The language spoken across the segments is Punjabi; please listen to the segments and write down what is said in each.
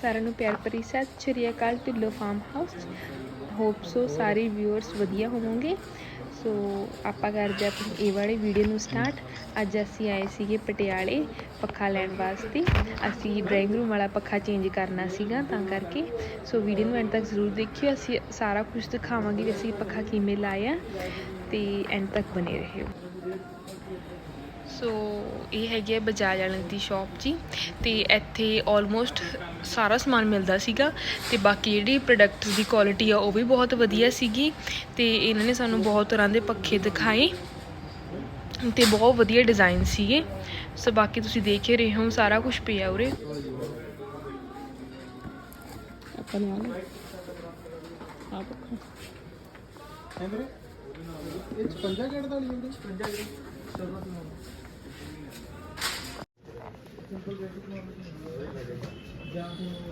ਸਾਰਿਆਂ ਨੂੰ ਪਿਆਰ ਭਰੀ ਸਤਿ ਸ਼੍ਰੀ ਅਕਾਲ Dhillon farm house hope so ਸਾਰੇ ਵਿਊਅਰਸ ਵਧੀਆ ਹੋਵੋਗੇ। ਸੋ ਆਪਾਂ ਕਰਦੇ ਹਾਂ ਆਪਣੀ ਇਹ ਵਾਲੀ ਵੀਡੀਓ ਨੂੰ ਸਟਾਰਟ ਅੱਜ ਅਸੀਂ ਆਏ ਸੀਗੇ ਪਟਿਆਲੇ ਪੱਖਾ ਲੈਣ ਵਾਸਤੇ। ਅਸੀਂ ਡਰਾਇੰਗ ਰੂਮ ਵਾਲਾ ਪੱਖਾ ਚੇਂਜ ਕਰਨਾ ਸੀਗਾ, ਤਾਂ ਕਰਕੇ। ਸੋ ਵੀਡੀਓ ਨੂੰ ਐਂਡ ਤੱਕ ਜ਼ਰੂਰ ਦੇਖਿਓ। ਅਸੀਂ ਸਾਰਾ ਕੁਝ ਦਿਖਾਵਾਂਗੇ ਕਿ ਅਸੀਂ ਪੱਖਾ ਕਿਵੇਂ ਲਾਇਆ ਤੇ ਐਂਡ ਤੱਕ ਬਨੇ ਰਹਿਓ। ਸੋ ਇਹ ਹੈਗੀ ਹੈ ਬਜਾਜ ਵਾਲਿਆਂ ਦੀ ਸ਼ਾਪ ਜੀ ਤੇ ਇੱਥੇ ਆਲਮੋਸਟ ਸਾਰਾ ਸਮਾਨ ਮਿਲਦਾ ਸੀਗਾ ਤੇ ਬਾਕੀ ਜਿਹੜੀ ਪ੍ਰੋਡਕਟਸ ਦੀ ਕੁਆਲਿਟੀ ਆ ਉਹ ਵੀ ਬਹੁਤ ਵਧੀਆ ਸੀਗੀ ਤੇ ਇਹਨਾਂ ਨੇ ਸਾਨੂੰ ਬਹੁਤ ਤਰ੍ਹਾਂ ਦੇ ਪੱਖੇ ਦਿਖਾਏ ਤੇ ਬਹੁਤ ਵਧੀਆ ਡਿਜ਼ਾਈਨ ਸੀਗੇ। ਸੋ ਬਾਕੀ ਤੁਸੀਂ ਦੇਖ ਹੀ ਰਹੇ ਹੋ ਸਾਰਾ ਕੁਝ ਪਿਆ ਉਰੇ। ਆਪਾਂ ਨੂੰ ਆ ਪੱਖਾ ਇਹ 56 ਗੇੜ ਦਾ ਲਈ ਹੁੰਦੀ 56 ਗੇੜ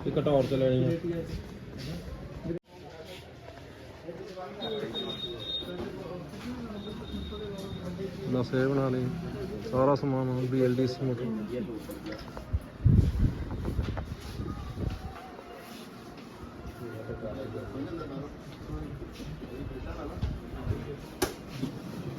ਇਹ ਘਟੌਰ ਤੇ ਲੈਣੀ ਆ। ਨਸੇ ਬਣਾ ਲਈ ਸਾਰਾ ਸਮਾਨ ਬੀਐਲਡੀਸੀ ਮੋਟਰ।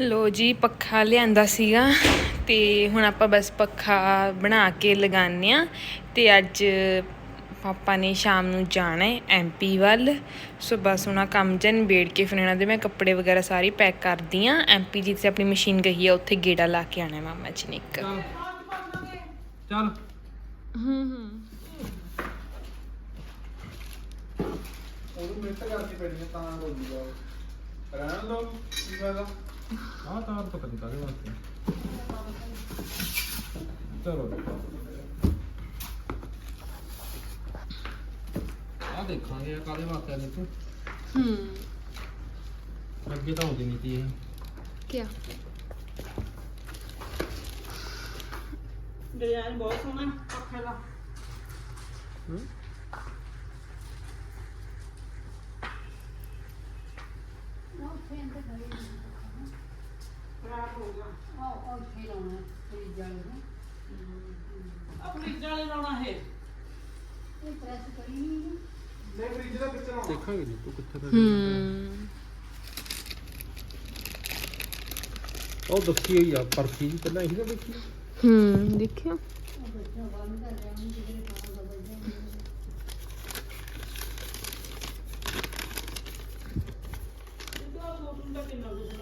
ਲੋ ਜੀ ਪੱਖਾ ਲਿਆਂਦਾ ਸੀਗਾ ਤੇ ਹੁਣ ਆਪਾਂ ਬਸ ਪੱਖਾ ਬਣਾ ਕੇ ਲਗਾਉਂਦੇ ਆ ਤੇ ਅੱਜ ਪਾਪਾ ਨੇ ਸ਼ਾਮ ਨੂੰ ਜਾਣਾ ਹੈ ਐਮਪੀ ਵੱਲ। ਸੋ ਬਸ ਉਹਨਾਂ ਕੰਮ ਜਨ ਨਿਬੇੜ ਕੇ ਫਿਰ ਇਹਨਾਂ ਦੇ ਮੈਂ ਕੱਪੜੇ ਵਗੈਰਾ ਸਾਰੀ ਪੈਕ ਕਰਦੀ ਆ ਐਮਪੀ ਜਿੱਥੇ ਆਪਣੀ ਮਸ਼ੀਨ ਗਈ ਆ ਉੱਥੇ ਗੇੜਾ ਲਾ ਕੇ ਆਣਾ ਮਾਮਾ ਜੀ ਨੇ ਇੱਕ। ਚੱਲ। ਹੂੰ ਹੂੰ। ਉਹਨੂੰ ਮਿਹਨਤ ਕਰਨੀ ਪੈਣੀ ਤਾਂ ਹੋ ਜੂਗਾ ਰਹਿਣ ਦੋ ਕੀ ਫਾਇਦਾ? ਆਹ ਤਾਰ ਪਤਾ ਨਹੀਂ ਕਾਹਦੇ ਵਾਸਤੇ ਚਲੋ ਆ ਦੇਖਾਂਗੇ ਕਾਹਦੇ ਵਾਸਤੇ ਆ ਦੇਖੋ ਹੂੰ ਅੱਗੇ ਤਾਂ ਹੁੰਦੀ ਨਹੀਂ ਸੀ ਇਹ ਕੀ ਡਿਜ਼ਾਈਨ ਬਹੁਤ ਸੋਹਣਾ ਪੱਖੇ ਦਾ ਖਰਾਬ ਹੋ ਗਿਆ ਆ ਫਰਿੱਜ ਵਾਲੇ ਲਾਉਣਾ ਹੈ ਨਹੀਂ ਫ੍ਰਿਜ ਦਾ ਪਿੱਛੇ ਲਾਉਣਾ ਦੇਖਾਂਗੇ ਜੀ ਤੂੰ ਕਿੱਥੇ ਤੱਕ ਹੂੰ ਉਹ ਦੱਸੀ ਹੋਈ ਆ ਪਰਚੀ ਜੀ ਪਹਿਲਾਂ ਇਹੀ ਤਾਂ ਦੇਖੀ ਹੂੰ ਦੇਖਿਓ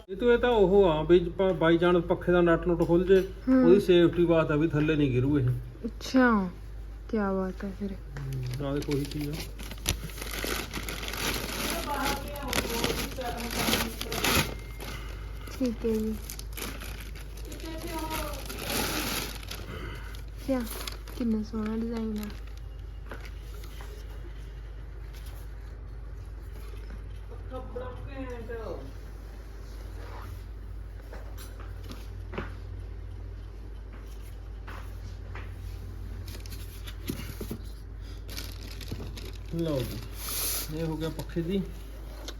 ਇਹ ਤੋਂ ਇਹ ਤਾਂ ਉਹ ਆ ਵੀ ਬਾਈ ਜਾਨ ਪੱਖੇ ਦਾ ਨਟ ਨੁੱਟ ਖੁੱਲ ਜੇ ਉਹਦੀ ਸੇਫਟੀ ਬਾਤ ਆ ਵੀ ਥੱਲੇ ਨਹੀਂ ਗਿਰੂ ਇਹ। ਅੱਛਾ। ਕੀ ਬਾਤ ਹੈ ਫਿਰ। ਨਾਲੇ ਕੋਈ ਚੀਜ਼ ਆ। ਠੀਕ ਹੈ ਜੀ। ਕਿਆ? ਕਿੰਨਾ ਸੋਹਣਾ ਡਿਜ਼ਾਈਨ ਘੈਂਟ ਲਓ ਜੀ ਇਹ ਹੋ ਗਿਆ ਪੱਖੇ ਦੀ।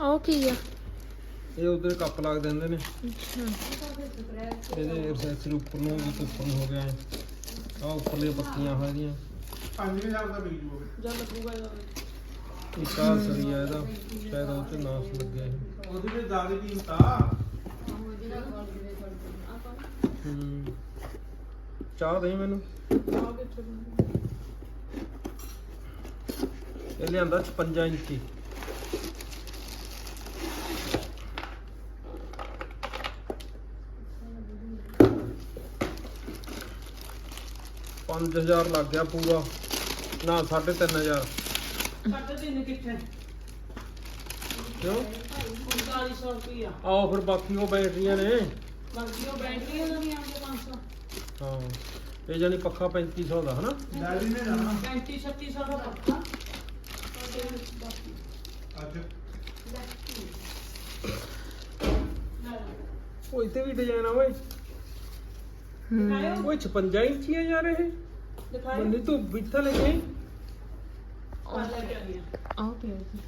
ਉਹ ਕੀ ਆ? ਇਹ ਉਧਰ ਕੱਪ ਲੱਗ ਦਿੰਦੇ ਨੇ। ਅੱਛਾ। ਇਹਦੇ ਐਕਸੈਸਰੀ ਉੱਪਰ ਨੂੰ ਵੀ ਤੇ ਉੱਪਰ ਨੂੰ ਹੋ ਗਿਆ। ਆ ਉੱਪਰਲੀਆਂ ਪੱਤੀਆਂ ਹੋਈਆਂ 5000 ਦਾ ਮਿਲ ਜੂਗਾ ਜਾਂ ਲੱਗੂਗਾ ਇਹਦਾ। ਇੱਕ ਆਹ ਸਰੀ ਆ ਇਹਦਾ। ਸ਼ਾਇਦ ਉਹ ਤੇ ਨਾਸ ਲੱਗਿਆ ਇਹ। ਉਹਦੀ ਵੀ ਜ਼ਿਆਦਾ ਕੀਮਤ ਆ ਹੂੰ। ਚਾਹ ਦੇ ਮੈਨੂੰ? ਆਹ ਕਿੱਥੇ ਬਣੂ? ਇਹ ਲਿਆਂਦਾ 56 ਇੰਚੀ। ਪੰਜ ਹਜ਼ਾਰ ਲੱਗ ਗਿਆ ਪੂਰਾ। ਨਾ 3500 ਸਾਢੇ ਤਿੰਨ ਕਿੱਥੇ? ਕਿਉਂ? 4500 ਰੁਪਈਆ। ਆਓ ਫਿਰ ਬਾਕੀ ਉਹ ਬੈਟਰੀਆਂ ਨੇ। ਬਾਕੀ ਉਹ ਦੀ ਆਉਂਦੇ 500 ਹਾਂ ਇਹ ਜਾਨੀ ਪੱਖਾ 3500 ਦਾ ਹਨਾ? ਡੈਡੀ ਨੇ ਜਾਣਾ। 35 3600 ਦਾ ਪੱਕਾ ਅੱਜ। ਉਹ ਇੱਥੇ ਵੀ ਡਿਜ਼ਾਈਨ ਆ ਓਏ। ਓਏ 56 ਇੰਚੀ ਆ ਯਾਰ ਇਹ। ਦਿਖਾਇਓ ਬੰਦੇ ਤੂੰ ਬਿੱਥਾ ਲੈ ਗਈ ਆ ਲੈ ਕੇ ਆਈ ਆ। ਜੀ।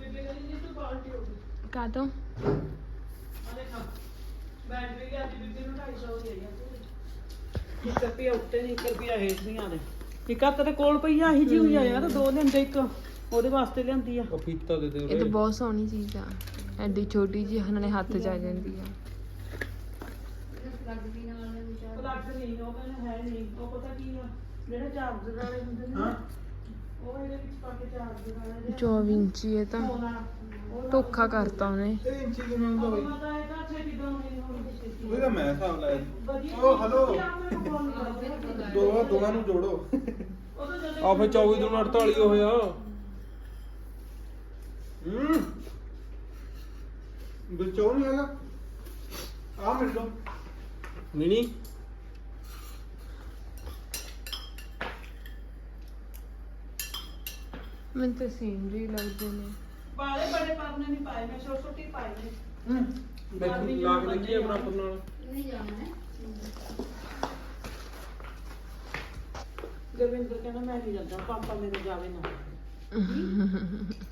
ਬੇਬੇ ਕਹਿੰਦੀ ਜੀ ਤੂੰ ਬਾਲਟੀ ਹੋ ਗਈ। ਕਾਦੋਂ ਆ ਦੇਖਾ ਬੈਟਰੀ ਦੀ ਅੱਜ ਬੀਬੀ ਨੂੰ 250 ਦੀ ਆਈ ਆ। ਇੱਕ ਰੁਪਿਆ ਉੱਤੇ ਨਹੀਂ ਇੱਕ ਰੁਪਿਆ ਹੇਠ ਨਹੀਂ ਆਦੇ ਇੱਕ ਹੱਥ ਦੇ ਕੋਲ ਪਈ ਆ ਹੀ ਜੀ ਹੋਈ ਆ ਯਾਰ ਦੋ ਲਿਆਂਦੇ ਇੱਕ ਉਹਦੇ ਵਾਸਤੇ ਲਿਆਂਦੀ ਆ। ਉਹ ਫੀਤਾ ਦੇ ਦੇ ਇਹ ਤਾਂ ਉਰੇ ਬਹੁਤ ਸੋਹਣੀ ਚੀਜ਼ ਆ। ਐਡੀ ਛੋਟੀ ਜਿਹੀ ਉਹਨਾਂ ਨੇ ਹੱਥ 'ਚ ਆ ਜਾਂਦੀ ਆ। ਪਲੱਗ ਨਹੀਂ ਉਹ ਕਹਿੰਦੇ ਹੈ ਨਹੀਂ ਉਹ ਪਤਾ ਕੀ ਆ ਜਿਹੜੇ ਚਾਰਜਰ ਵਾਲੇ ਹੁੰਦੇ ਨੇ ਹਾਂ। ਉਹ ਇਹਦੇ ਵਿੱਚ ਪਾ ਕੇ ਚਾਰਜਰ ਵਾਲੇ ਦੇ 24 ਇੰਚੀ ਇਹ ਤਾਂ। ਧੋਖਾ ਕਰਤਾ ਉਹਨੇ। ਇਹ ਇੰਚੀ ਕਿਵੇਂ ਹੁੰਦਾ ਬਈ? ਮੈਂ ਤਾਂ ਇਹ ਤਾਂ ਛੇਤੀ ਦੋ ਨਹੀਂ ਹੋਣੀ ਉਹਦਾ ਮੈਂ ਹਿਸਾਬ ਲਾਇਆ। ਓ ਹੈਲੋ ਦੋ ਦੋਵਾਂ ਨੂੰ ਜੋੜੋ। ਉਹ ਆ ਫੇ 24 ਤੋਂ 48 ਹੋਇਆ। ਹੂੰ। ਵਿੱਚੋਂ ਨਹੀਂ ਹੈਗਾ। ਆ ਮਿਲ ਲਓ ਨਹੀਂ ਨਹੀਂ ਮੈਨੂੰ ਤਾਂ ਸੇਮ ਜਿਹੇ ਲੱਗਦੇ ਨੇ। ਬਾਲੇ ਬੜੇ ਪਰਨੇ ਨਹੀਂ ਪਾਏ ਮੈਂ ਛੋਟੀ ਛੋਟੀ ਪਾਏ ਨੇ। ਹੂੰ। ਦੇਖੀ ਲਾ ਕੇ ਦੇਖੀਏ ਬਰਾਬਰ ਨਾਲ। ਗੁਰਵਿੰਦਰ ਕਹਿੰਦਾ ਮੈਂ ਨਹੀਂ ਜਾਂਦਾ ਪਾਪਾ ਮੇਰੇ ਜਾਵੇ ਨਾ।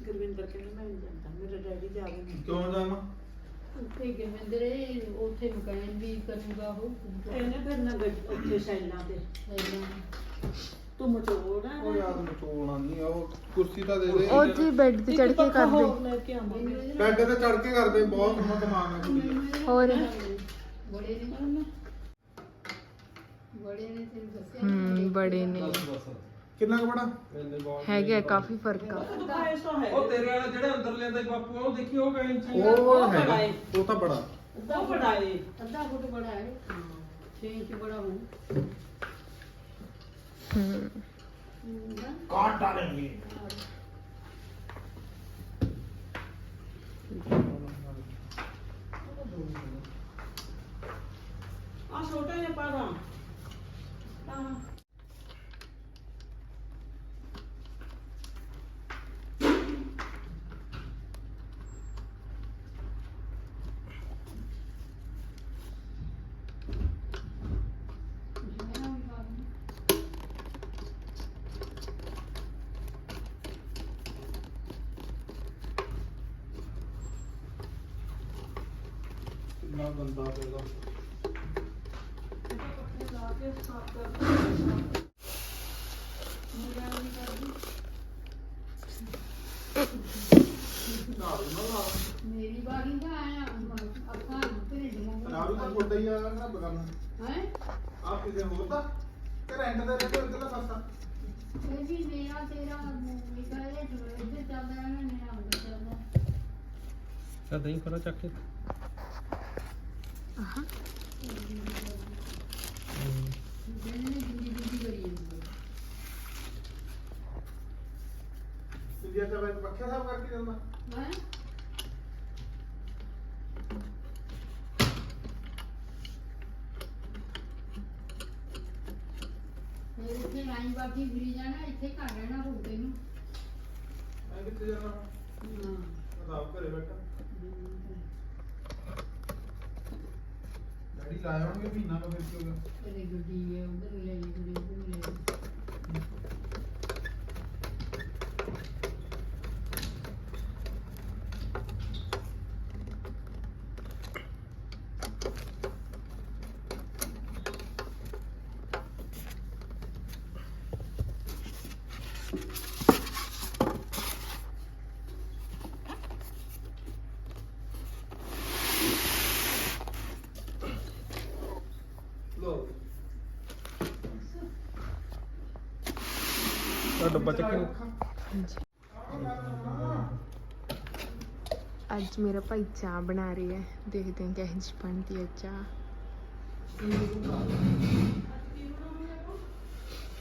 ਗੁਰਵਿੰਦਰ ਕਹਿੰਦਾ ਮੈਂ ਨਹੀਂ ਜਾਂਦਾ ਮੇਰਾ ਡੈਡੀ ਜਾਵੇ ਨਾ। ਕਿਉਂ ਜਾਵਾਂ? ਠੀਕ ਹੈ ਮੰਦਰੇ ਉੱਥੇ ਮਕਾਨ ਵੀ ਕਰੂੰਗਾ ਉਹ ਇਹਨੇ ਫਿਰ ਨਾ ਗੱਡ- ਉੱਥੇ ਸੈਲਾਂ ਤੇ। ਤੂੰ। ਮਚੋੜ ਆ ਉਹ ਯਾਰ ਮਚੋਣਾ ਨਹੀਂ ਉਹ ਕੁਰਸੀ ਤਾਂ ਦੇ ਦੇ। ਉਹ ਜੀ ਬੈੱਡ ਤੇ ਚੜ ਕੇ ਕਰਦੇ। ਲੈ ਕੇ ਆਵਾਂਗੇ ਬੈੱਡ ਤੇ ਚੜ ਕੇ ਕਰਦੇ ਬਹੁਤ ਸੋਹਣਾ ਦਿਮਾਗ ਹੈ ਕੁੜੀ ਦਾ। ਹੋਰ? ਬੜੇ ਨੇ। ਬੜੇ ਨੇ। ਤੈਨੂੰ ਦੱਸਿਆ ਹੂੰ ਬੜੇ ਨੇ। ਕਿੰਨਾ ਕੁ ਬੜਾ? ਹੈਗੇ ਆ, ਕਾਫੀ ਫ਼ਰਕ ਆ। ਦਿਖਾਏ ਸੋ ਹੈ ਉਹ ਤੇਰੇ ਵਾਲਾ ਜਿਹੜੇ ਅੰਦਰ ਲੈਂਦਾ ਬਾਪੂ ਉਹ ਦੇਖੀ ਉਹ ਕਹੇ ਇੰਚੀ ਆ। ਉਹ ਹੈਗਾ। ਉਹ ਤਾਂ ਬੜਾ। ਉਹ ਬੜਾਏ ਅੱਧਾ ਫੁੱਟ ਬੜਾ ਹੈ। 6 ਇੰਚ ਬੜਾ ਹੋਊ। ਹੂੰ। ਕਾਟ ਡਾਲेंगे ਆ ਛੋਟਾ ਜਿਹਾ ਪਾਦਾ ਤਾਂ ਕਿੰਨਾ ਗੰਦਾ ਪਏਗਾ ਲਾ ਕੇ ਸਾਫ਼ ਕਰ ਮੇਰੀ ਬਾਰੀ ਦਾ ਆਇਆ ਅੱਖਾਂ ਤੇਰੇ ਦਿਮਾਗ ਰਾਵੀ ਤਾਂ ਛੋਟਾ ਹੀ? ਆ ਨਾ ਬਗਾਨਾ ਹੈ ਆਪ ਕਿਤੇ ਹੋਰ ਤਾਂ? ਤੇ ਰੈਂਟ ਤੇ ਰਹਿੰਦੇ ਇਧਰਲਾ ਪਾਸਾ ਇਹ ਵੀ ਮੇਰਾ ਤੇਰਾ ਨਿਕਾਲੇ ਇੱਧਰ ਚੱਲਦਾ ਹੈ ਨਾ ਮੇਰਾ ਉੱਧਰ ਚੱਲਦਾ। ਤਾਂ ਦਹੀਂ ਕਰੋ ਚੱਕ ਕੇ। ਜਿਹਨੇ ਜਿੰਦੀ ਜਿੰਦੀ ਕਰੀ ਜਾਂਦੀ ਹੈ। ਇੰਡੀਆ ਦਾ ਬੈਠ ਪੱਖਾ ਸਾਫ਼ ਕਰਕੇ ਜਾਂਦਾ ਹੈਂ ਫਿਰ ਇੱਥੇ ਲਾਈਨ ਬਾਕੀ ਫਿਰੀ ਜਾਣਾ ਇੱਥੇ ਘਰ ਰਹਿਣਾ ਹੋਊ ਤੈਨੂੰ ਮੈਂ ਕਿੱਥੇ ਜਾਣਾ ਹਾਂ ਆਪ ਘਰੇ ਬੈਠਾ ਡੈਡੀ ਲਾਇਆ ਹੋਣਗੇ, ਮਹੀਨਾ ਕੋ ਫਿਰ ਕੀ ਹੋਗਾ ਕਦੇ ਗੱਡੀ ਹੈ ਉਧਰ ਲੈ ਲਈ ਕਦੇ ਉਧਰ ਲੈ ਲਈ ਲੋ ਆ ਡੱਬਾ ਚੱਕ ਕੇ ਅੱਜ ਮੇਰਾ ਭਾਈ ਚਾਹ ਬਣਾ ਰਹੀ ਹੈ ਦੇਖਦੇ ਹਾਂ ਕਿਹੋ ਜਿਹੀ ਬਣਦੀ ਹੈ ਚਾਹ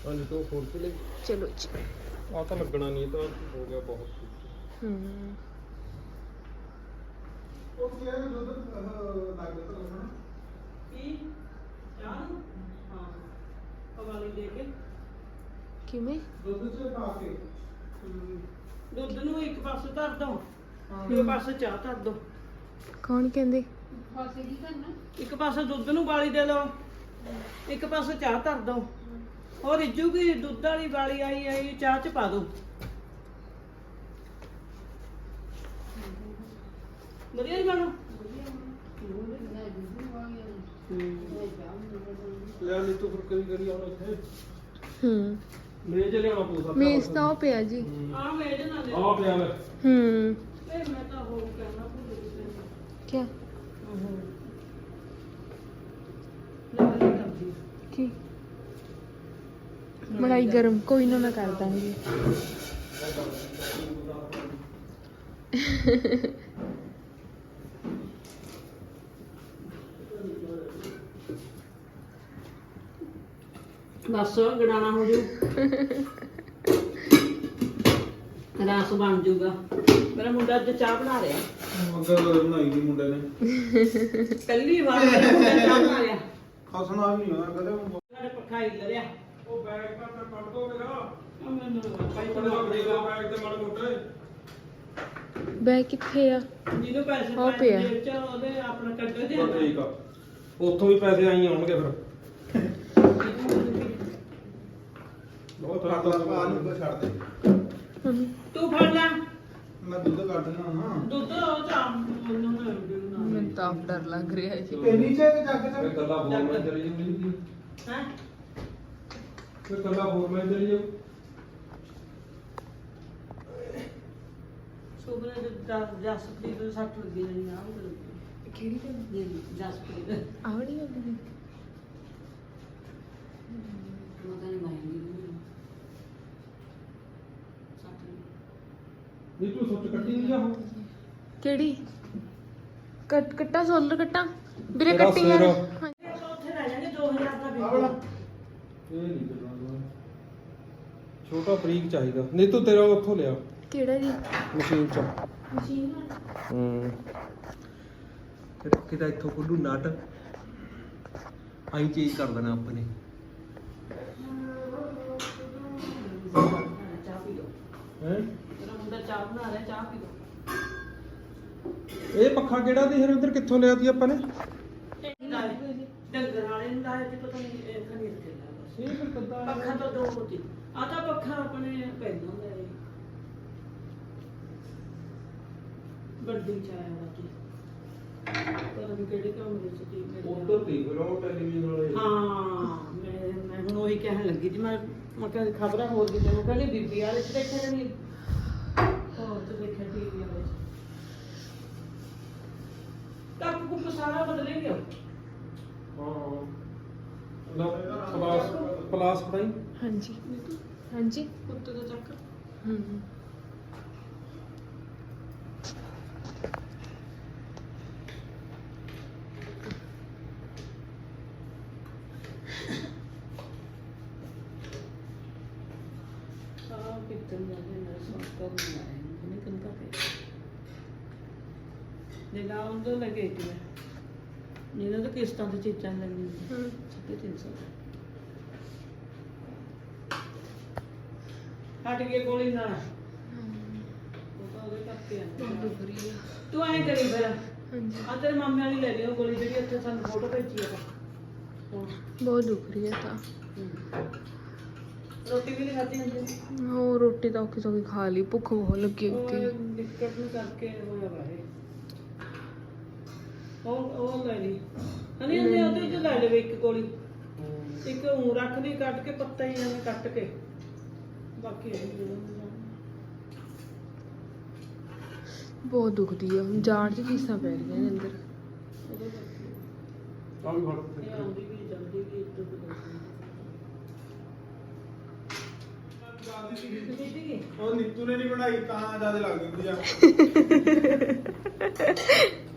ਹਾਂਜੀ ਤੋਂ ਖੋਲ ਕੇ ਲੈ ਚਲੋ ਜੀ ਆ ਤਾਂ ਲੱਗਣਾ ਨਹੀਂ ਇਹ ਤਾਂ ਹੋ ਗਿਆ ਬਹੁਤ ਹੂੰ ਉਹ ਕੀ ਹੈ ਦੁੱਧ ਲੱਗ ਗਿਆ ਤਾਂ ਕੀ ਚਾਹ ਨੂੰ? ਹਾਂ ਪਵਾਲੀ ਦੇ ਕੇ ਕਿਵੇਂ? ਦੁੱਧ ਚ ਪਾ ਕੇ। ਦੁੱਧ ਨੂੰ ਇੱਕ ਪਾਸੇ ਧਰ ਦੋ ਇੱਕ ਪਾਸੇ ਚਾਹ ਧਰ ਦੋ। ਕੌਣ ਕਹਿੰਦੇ? ਫਾਸੇ ਕੀ ਕਰਨਾ? ਇੱਕ ਪਾਸੇ ਦੁੱਧ ਨੂੰ ਬਾਲੀ ਦੇ ਲਓ ਇੱਕ ਪਾਸੇ ਚਾਹ ਧਰ ਦੋ। ਹੋਰ ਰਿੱਜੂਗੀ ਦੁੱਧ ਵਾਲੀ ਬਾਲੀ ਆਈ ਆਈ ਚਾਹ ਚ ਪਾ ਦੋ। ਵਧੀਆ ਹੀ ਬਣੋ? ਲੈ ਨਹੀਂ ਤੂੰ ਫਿਰ ਕਰੀ ਕਰੀ ਆਉਣਾ ਇੱਥੇ ਹੂੰ। ਮੇਜ ਲਿਆਉਣਾ ਤਾਂ ਉਹ ਪਿਆ ਜੀ। ਆ ਮੇਜ ਨਾ ਦੇ। ਆ ਪਿਆ ਲੈ ਹੂੰ। ਇਹ ਮੈਂ ਤਾਂ ਹੋ ਕਹਿਣਾ ਭੁੱਲ ਗਈ ਕਰਦੀ ਕੀ? ਮਲਾਈ ਗਰਮ ਕੋਈ ਨਾ ਮੈਂ ਕਰ ਦਾਂਗੀ। ਬਸ ਗੜਾਣਾ ਹੋ ਜੂ। ਰਸ ਬਣ ਜੂਗਾ। ਮੇਰਾ ਮੁੰਡਾ ਅੱਜ ਚਾਹ ਬਣਾ ਰਿਹਾ। ਅੱਗੇ ਬਣਾਈ ਦੀ ਮੁੰਡੇ ਨੇ। ਪਹਿਲੀ ਵਾਰ ਮੇਰਾ ਮੁੰਡਾ ਚਾਹ ਬਣਾ ਰਿਹਾ। ਖਸਣਾ ਵੀ ਨਹੀਂ ਹੋਇਆ ਕਦੇ ਸਾਡੇ ਪੱਖਾ ਹੀ ਲਰਿਆ ਉਹ ਬੈਗ ਤਾਂ ਮੈਂ ਕੱਢ ਦੋ ਮੇਰਾ ਮੈਨੂੰ ਭਾਈ ਕੱਢ ਦੋ ਬੈਗ ਤੇ ਮਾੜੇ ਮੋਟੇ। ਬੈ ਕਿੱਥੇ ਆ? ਜਿਹਨੂੰ ਪੈਸੇ ਉਹ ਪਿਆ। ਉਹਦੇ ਆਪਣਾ ਕੱਢ ਦੇ ਠੀਕ ਆ। ਉੱਥੋਂ ਵੀ ਪੈਸੇ ਆਈ ਆਉਣਗੇ ਫਿਰ। ਬਹੁਤ ਕੱਟ ਲਾ ਪਾ ਨੂੰ ਛੱਡ ਦੇ। ਤੂੰ ਫੜ ਲੈ। ਮੈਂ ਦੁੱਧ ਕੱਢਣਾ ਹਾਂ ਦੁੱਧ ਉਹ ਚਾਹ ਮੈਨੂੰ ਨਾ। ਦੇਣਾ ਮੈਨੂੰ ਤਾਂ ਆਪ ਡਰ ਲੱਗ ਰਿਹਾ ਜੀ। ਤੇ ਨੀਚੇ ਤੇ ਜੱਗ ਫਿਰ ਚ ਕੱਲਾ ਹੋਰ ਮੈਂ ਚਲੀ ਜਾਊਂਗੀ ਹੈ? ਫਿਰ ਕੱਲਾ ਹੋਰ ਮੈਂ ਚਲੀ ਜਾਊਂ। ਸੁਬਨੇ ਦੇ ਜਸਪ੍ਰੀਤ ਦੇ ਸੱਟ ਲੱਗੀ ਨਹੀਂ ਆ ਉਹ ਕਿਹੜੀ ਜੀ ਜਸਪ੍ਰੀਤ ਆਵੜੀ ਗੱਲ ਉਹਦਾ ਨਹੀਂ ਮਾਇੰਦੀ ਸੱਟ ਲੱਗੀ ਨਹੀਂ ਤੂੰ ਸੋਚ ਕੱਟੀ ਨਹੀਂ ਜਾ ਹੁਣ ਕਿਹੜੀ? ਕੱਟ ਕੱਟਾ ਸੋਲਰ ਕੱਟਾ? ਵੀਰੇ ਤੇਰਾ ਕੱਟੀ ਯਾਰ ਸਿਰ। ਹਾਂਜੀ। ਇਹ ਤਾਂ ਉੱਥੇ ਰਹਿ ਜਾਣਗੇ 2000 ਦਾ ਆ ਵਾਲਾ। ਬਿੱਲ ਇਹ ਨਹੀਂ ਕਰਨਾ ਛੋਟਾ ਬਰੀਕ ਚਾਹੀਦਾ। ਨਹੀਂ ਤੂੰ ਤੇਰਾ ਉੱਥੋਂ ਲਿਆ। ਕਿਹੜਾ ਜੀ? ਮਸ਼ੀਨ ਚ। ਮਸ਼ੀਨ ਹੂੰ। ਫਿਰ ਕਿਦਾ ਇੱਥੋਂ ਖੁੱਲੂ ਨਟ। ਆਈ ਚੇਂਜ ਕਰ ਦੇਣਾ ਆਪਾਂ ਨੇ। ਚਾਹ ਪੀ ਲਓ ਹੈ? ਚਾਹ ਬਣਾ ਰਿਹਾ ਚਾਹ ਪੀ ਲਓ। ਇਹ ਪੱਖਾ ਕਿਹੜਾ ਦੀ ਹਰਿੰਦਰ ਕਿੱਥੋਂ ਲਿਆ ਆਪਾਂ ਨੇ? ਡੰਗਰ ਵਾਲੇ ਨੂੰ ਲਾਇਆ ਤੇ ਪਤਾ ਨਹੀਂ ਇਹ ਖਣੀ ਇੱਥੇ ਲਾਇਆ ਬਸ ਇਹ ਫਿਰ ਕੱਦਾ ਪੱਖਾ ਤਾਂ ਦੋ ਹੋਤੀ ਆ ਤਾਂ ਪੱਖਾ ਆਪਣੇ ਪੈਂਦਾ ਹੁੰਦਾ ਹੈ। ਗੱਡੀ ਚ ਆਇਆ ਵਾ ਜੀ ਪਰ ਵੀ ਕਿਹੜੇ ਕਮਰੇ ਚ ਕੀ ਮਿਲਿਆ ਉਧਰ ਦੇਖ ਲਓ ਟੈਲੀਵਿਜ਼ਨ ਵਾਲੇ। ਹਾਂ ਮੈਂ ਮੈਂ ਹੁਣ ਉਹੀ ਕਹਿਣ ਲੱਗੀ ਜੀ ਮੈਂ ਮੈਂ ਕਹਿੰਦੀ ਖਬਰਾਂ ਹੋਰ ਕਿਤੇ ਉਹ ਕਹਿੰਦੀ ਬੀਬੀ ਵਾਲੇ ਚ ਦੇਖਿਆ ਨਹੀਂ ਤੇ ਦੇਖਿਆ ਟੀਵੀ ਵਾਲੇ ਚ ਕੱਪ ਕੁੱਪ ਸਾਰਾ ਬਦਲੇ ਗਿਆ। ਹਾਂ ਨਾ ਪਲਾਸ ਪਲਾਸ ਫੜਾਈ ਹਾਂਜੀ। ਹਾਂਜੀ। ਕੁੱਤੇ ਦਾ ਚੱਕਰ ਹੂੰ ਸਾਰਾ ਕਿਤਨ ਦਾ ਨਾ ਸੌਂਕ ਕਰ ਲਿਆ ਨਹੀਂ ਕੰਨ ਕਾ ਪੇ ਨੇ ਲਾਉਂ ਤੋਂ ਲਗੇ ਕਿ ਇਹਨਾਂ ਤਾਂ ਕਿਸ਼ਤਾਂ ਤੇ ਚੀਜ਼ਾਂ ਲੱਗੀਆਂ ਹੂੰ। ਸਿੱਧੇ 300 ਹਟ ਗਏ ਕੋਲੀ ਨਾਲ ਉਹ ਤਾਂ ਉਹਦੇ ਕਰਕੇ ਆਉਂਦਾ ਤੂੰ ਐਂ ਕਰੀ ਫਿਰ। ਹਾਂਜੀ। ਆ ਤੇਰੇ ਮਾਮੇ ਵਾਲੀ ਲੈ ਲਿਓ ਗੋਲੀ ਜਿਹੜੀ ਉੱਥੇ ਸਾਨੂੰ ਫੋਟੋ ਭੇਜੀ ਆ। ਤਾਂ ਬਹੁਤ ਦੁਖ ਰਹੀ ਹੈ ਤਾਂ। ਰੋਟੀ ਵੀ ਨਹੀਂ ਖਾਧੀ ਹੁੰਦੀ? ਉਹ ਰੋਟੀ ਤਾਂ ਔਖੀ ਸੌਖੀ ਖਾ ਲਈ ਭੁੱਖ ਬਹੁਤ ਲੱਗੀ ਉਹ ਹੁੰਦੀ ਦਿੱਕਤ ਨੂੰ ਕਰਕੇ ਹੋਇਆ ਬਾਰੇ ਉਹ ਉਹ ਲੈ ਲਈ। ਹਣੀ ਹਣੀ ਉਹਦੇ ਚ ਲੈ ਲਵੇ ਇੱਕ ਗੋਲੀ। ਇੱਕ ਉਹ ਰੱਖ ਲਈ ਕੱਟ ਕੇ ਪੱਤਾ ਹੀ ਐਵੇਂ ਕੱਟ ਕੇ। ਬਾਕੀ ਬਹੁਤ ਦੁਖਦੀ ਆ। ਜਾਣ ਚ ਚੀਸਾਂ ਪੈ ਰਹੀਆਂ ਨੇ ਅੰਦਰ। ਆ ਵੀ ਫੜ ਇਹ ਆਉਂਦੀ ਵੀ ਜਲਦੀ ਵੀ ਇੱਧਰ ਦੀ ਉਹ ਨੀਤੂ ਨੇ ਨਹੀਂ ਬਣਾਈ ਤਾਂ ਜ਼ਿਆਦਾ ਲੱਗਦੀ ਹੁੰਦੀ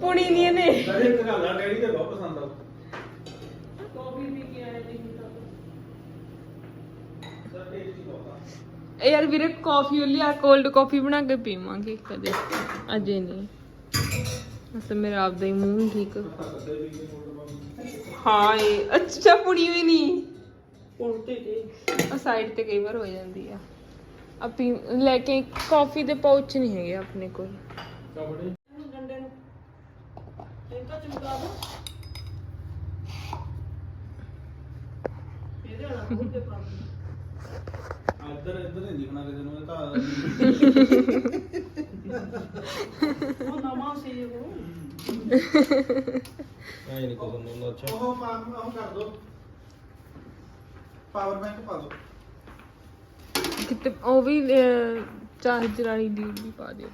ਪੁਣੀ ਨਹੀਂ ਇਹਨੇ। ਡੈਡੀ ਇੱਕ ਗੱਲ ਆ ਡੈਡੀ ਤੇ ਬਹੁਤ ਪਸੰਦ ਆ। ਵੀ ਇਹ ਯਾਰ ਵੀਰੇ ਕਾਫੀ ਲਿਆ ਕੋਲਡ ਕਾਫੀ ਬਣਾ ਕੇ ਪੀਵਾਂਗੇ ਕਦੇ। ਅਜੇ ਨਹੀਂ। ਅਸ ਮੇਰਾ ਆਪਦਾ ਹੀ ਮੂੰਹ ਠੀਕ। ਹਾਂ ਇਹ ਅੱਛਾ ਪੁਣੀ ਹੋਈ ਨਹੀਂ ਉਲਟੇ ਤੇ ਆ ਸਾਈਡ ਤੇ ਕਈ ਵਾਰ ਹੋ ਜਾਂਦੀ ਆ। ਆਪੀ ਲੈ ਕੇ ਕਾਫੀ ਦੇ ਪਾਊਚ ਨਹੀਂ ਹੈਗੇ ਆਪਣੇ ਕੋਲ। ਕਬੜੇ ਇਹਦਾ ਚਮਕਾ ਦੋ ਇਹਦੇ ਵਾਲਾ ਮੂੰਹ ਤੇ ਪਾ ਦੇ ਇੱਧਰ ਇੱਧਰ ਨਹੀਂ ਦਿਖਣਾ ਕਿਸੇ ਨੂੰ ਇਹ ਤਾਂ ਉਹ ਨਵਾਂ ਸੀ ਉਹ। ਐ ਨਹੀਂ ਕੋਈ ਨੂੰ ਅੱਛਾ। ਉਹ ਪਾ ਉਹ ਕਰ ਦੋ। ਪਾਵਰ ਬੈਂਕ ਪਾ ਦੋ। ਕਿਤੇ ਉਹ ਵੀ ਚਾਰਜਰ ਵਾਲੀ ਲੀਡ ਵੀ ਪਾ ਦਿਓ।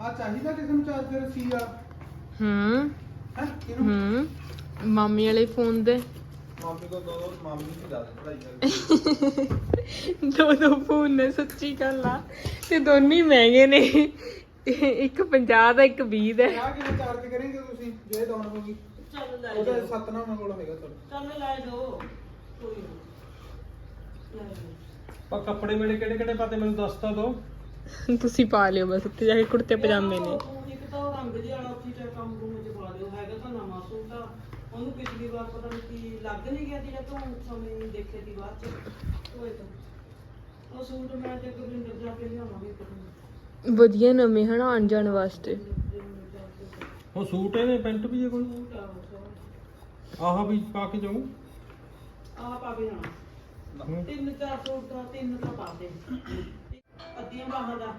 ਆ ਚਾਹੀਦਾ ਕਿਸੇ ਨੂੰ ਚਾਰਜਰ ਸੀ ਆ ਹੂੰ। ਹੈ ਕਿਹਨੂੰ? ਹੂੰ। ਮਾਮੀ ਵਾਲੇ ਫੋਨ ਦੇ। ਮਾਮੀ ਕੋ ਦੋ ਮਾਮੀ ਨੂੰ ਦੱਸ ਪੜਾਈ ਕਰ ਦੋ ਦੋ ਫੋਨ ਨੇ ਸੱਚੀ ਗੱਲ ਆ। ਤੇ ਦੋਨੇ ਹੀ ਮਹਿੰਗੇ ਨੇ। ਇੱਕ 50 ਦਾ ਇੱਕ 20 ਦਾ। ਆ ਕਿਵੇਂ ਚਾਰਜ ਕਰੇਂਗੇ ਤੁਸੀਂ? ਜੇ ਡਾਊਨ ਹੋ ਗਈ। ਚੱਲ ਲੈ ਉਹਦਾ ਜਾਓ। ਸਤਨਾਮ ਕੋਲ ਹੈਗਾ ਤੁਹਾਡਾ। ਚੱਲ ਲੈ ਜਾਓ। ਕੋਈ ਨਾ। ਲੈ ਜਾਓ। ਪਾ ਕੱਪੜੇ ਮੇਰੇ ਕਿਹੜੇ ਕਿਹੜੇ ਪਾਤੇ? ਮੈਨੂੰ ਦੱਸ ਤਾ ਦੋ ਤੁਸੀਂ ਪਾ ਲਿਓ ਬਸ ਉੱਥੇ ਜਾ ਕੇ ਕੁੜਤੇ ਪਜਾਮੇ ਨੇ। ਉਹ ਇੱਕ ਤਾਂ ਉਹ ਰੰਗ ਜਿਹਾ ਵਾਲਾ ਉੱਥੇ ਤੇ ਕੰਮ ਰੂਮ ਚ ਪਾ ਦਿਓ ਹੈਗਾ ਤਾਂ ਨਵਾਂ ਸੂਟ ਆ। ਉਹਨੂੰ ਪਿਛਲੀ ਵਾਰ ਪਤਾ ਨਹੀਂ ਕੀ ਲੱਗ ਨਹੀਂ ਗਿਆ ਸੀ ਜਦ ਤੋਂ ਸਮੇਂ ਨਹੀਂ ਦੇਖੇ ਦੀ ਬਾਅਦ ਚ। ਉਹ ਤਾਂ ਉਹ ਸੂਟ ਮੈਂ ਤੇ ਗੁਰਿੰਦਰ ਜਾ ਕੇ ਲਿਆਵਾਂਗੇ ਇੱਕ ਦਿਨ। ਵਧੀਆ ਨਵੇਂ ਹਨ ਆਉਣ ਜਾਣ ਵਾਸਤੇ। ਉਹ ਸੂਟ ਇਹਨੇ ਪੈਂਟ ਵੀ ਜੇ ਕੋਈ ਆਹ ਵੀ ਪਾ ਕੇ ਜਾਊਂ? ਆਹ ਪਾ ਕੇ ਜਾਣਾ। ਤਿੰਨ ਚਾਰ ਸੂਟ ਦਾ ਤਿੰਨ ਤਾਂ ਪਾ ਦੇ। ਅੱਧੀਆਂ ਬਾਹਾਂ ਦਾ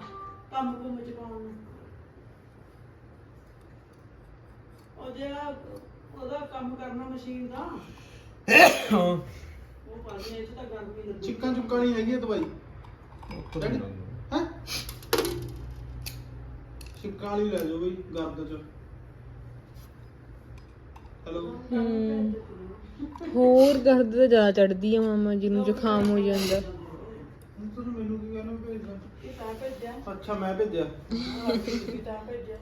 ਕੰਮ ਕੁੰਮ ਚ ਪਾਉਣ ਨੂੰ। ਉਹ ਜਿਹੜਾ ਉਹਦਾ ਕੰਮ ਕਰਨਾ ਮਸ਼ੀਨ ਦਾ ਉਹ ਪਾ ਦੇ ਇਹ 'ਚ ਤਾਂ ਗਰਮੀ ਲੱਗਦੀ ਚਿੱਕਾਂ ਚੁੱਕਾਂ ਨਹੀਂ ਹੈਗੀ ਇਹ ਦਵਾਈ ਹੈ? ਚਿੱਕਾਂ ਵਾਲੀ ਲੈ ਜਾਓ ਬਈ ਗਰਦ ਚ। ਹੈਲੋ? ਹੂੰ। ਹੋਰ ਗਰਦ ਤਾਂ ਜ਼ਿਆਦਾ ਚੜਦੀ ਆ ਮਾਮਾ ਜੀ ਨੂੰ ਜ਼ੁਕਾਮ ਹੋ ਜਾਂਦਾ ਹੁਣ ਤੁਸੀਂ ਮੈਨੂੰ ਕੀ ਕਹਿਣਾ ਭੇਜਦਾ ਇਹ ਤਾਂ ਭੇਜਿਆ ਅੱਛਾ ਮੈਂ ਭੇਜਿਆ। ਇਹ ਤਾਂ ਭੇਜਿਆ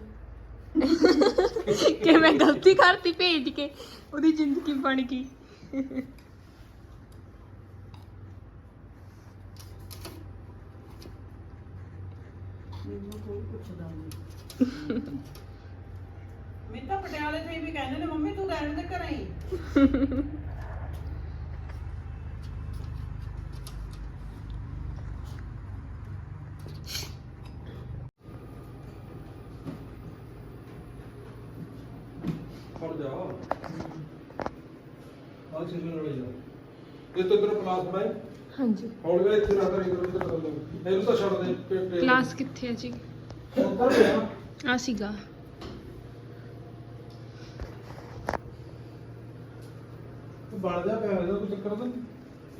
ਕਿ ਮੈਂ ਗਲਤੀ ਕਰਤੀ ਭੇਜ ਕੇ ਉਹਦੀ ਜ਼ਿੰਦਗੀ ਬਣ ਗਈ। ਮੈਨੂੰ ਕੋਈ ਪੁੱਛਦਾ ਨਹੀਂ ਮੈਨੂੰ ਤਾਂ ਪਟਿਆਲੇ ਤੋਂ ਹੀ ਵੀ ਕਹਿੰਦੇ ਨੇ ਮੰਮੀ ਤੂੰ ਰਹਿਣ ਦੇ ਘਰੇ ਹੀ ਖੜ ਜਾ ਆਹ ਚੀਜ਼ ਨੂੰ ਲੈ ਜਾ ਇਹ ਤੋਂ ਤੇਰਾ ਪਲਾਸ ਫੜਾਈ ਹਾਂਜੀ। ਹੌਲੀ ਹੌਲੀ ਇੱਥੇ ਰੱਖ ਰਹੀ ਕਰੋ ਇੱਧਰ ਕਰ ਇਹਨੂੰ ਤਾਂ ਛੱਡ ਦੇ ਕਲਾਸ ਕਿੱਥੇ ਹੈ ਜੀ? ਉੱਧਰ ਆ ਸੀਗਾ। ਤੂੰ ਬਣ ਜਾ ਪਿਆ ਇਹਦਾ ਕੋਈ ਚੱਕਰ ਤਾਂ ਨਹੀਂ।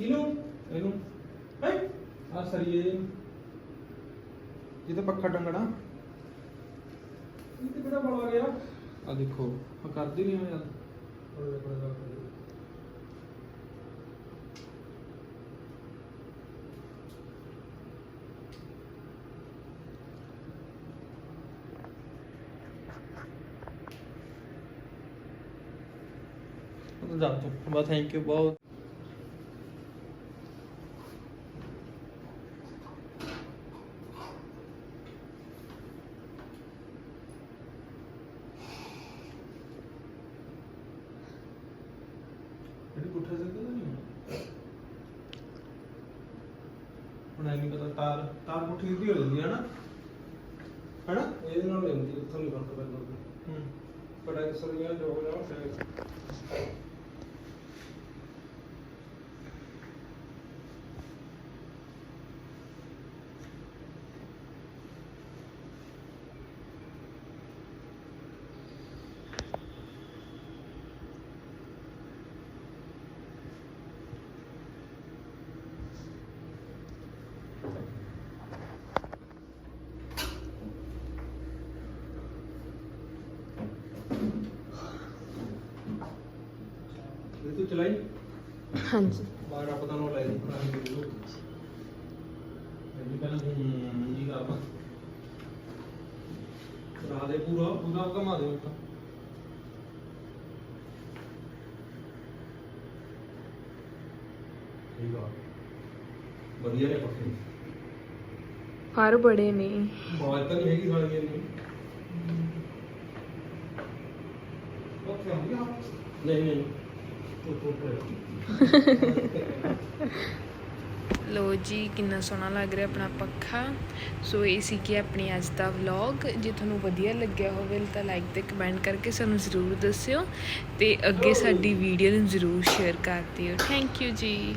ਇਹਨੂੰ ਇਹਨੂੰ। ਹੈ? ਆ ਸਰੀਏ ਇਹਨੂੰ ਪੱਖਾ ਟੰਗਣਾ ਇਹ ਤੇ ਕਿਹੜਾ ਬਣ ਗਿਆ? ਆ ਦੇਖੋ ਆ ਕਰਦੀ ਨਹੀਂ ਮੈਂ ਯਾਰ। ਜਾ ਤੂੰ ਬਾ ਥੈਂਕ ਯੂ ਬਹੁਤ ਜਿਹੜੀ ਪੁੱਠੇ ਸਿੱਧੇ ਤਾਂ ਨਹੀਂ ਹੁਣ ਐ ਨਹੀਂ ਪਤਾ ਤਾਰ ਤਾਰ ਪੁੱਠੀ ਸਿੱਧੀ ਹੋ ਜਾਂਦੀ ਹੈ ਨਾ ਹੈਨਾ ਇਹਦੇ ਨਾਲ ਨਹੀਂ ਹੁੰਦੀ ਉੱਥੋਂ ਨਹੀਂ ਫ਼ਰਕ ਪੈਂਦਾ ਹੂੰ ਬੜਾ ਐਕਸਰੀਆਂ ਜੋ ਹੋ ਜਾਓ ਫਿਰ ਇਹ ਤੂੰ ਚਲਾਈ ਹਾਂਜੀ ਬਾਹਰ ਰੱਬ ਦਾ ਨਾਮ ਲੈ ਲਈ ਪੁਰਾਣੀ ਵੀਡੀਓ ਇਹ ਪਹਿਲਾਂ ਹੂੰ ਜੀ ਕਰਨਾ ਚਲਾ ਦੇ ਪੂਰਾ ਪੂਰਾ ਘਮਾ ਦੇ ਉੱਤਾ ਠੀਕ ਆ ਵਧੀਆ ਨੇ ਪੱਖੇ ਫਰ ਬੜੇ ਨੇ ਬਾਜ ਤਾਂ ਨਹੀਂ ਹੈਗੀ ਸਾਲੀਆਂ ਦੀ ਉੱਥੇ ਆਉਂਦੀ ਆ ਨਹੀਂ ਨਹੀਂ ਉਹ ਤੋਂ ਲੋ ਜੀ, ਕਿੰਨਾ ਸੋਹਣਾ ਲੱਗ ਰਿਹਾ ਆਪਣਾ ਪੱਖਾ। ਸੋ ਇਹ ਸੀ ਕਿ ਆਪਣੀ ਅੱਜ ਦਾ ਵਲੌਗ ਜੇ ਤੁਹਾਨੂੰ ਵਧੀਆ ਲੱਗਿਆ ਹੋਵੇ ਤਾਂ ਲਾਈਕ ਤੇ ਕਮੈਂਟ ਕਰਕੇ ਸਾਨੂੰ ਜ਼ਰੂਰ ਦੱਸਿਓ ਤੇ ਅੱਗੇ ਸਾਡੀ ਵੀਡੀਓ ਨੂੰ ਜ਼ਰੂਰ ਸ਼ੇਅਰ ਕਰ ਦਿਓ। ਥੈਂਕ ਯੂ ਜੀ।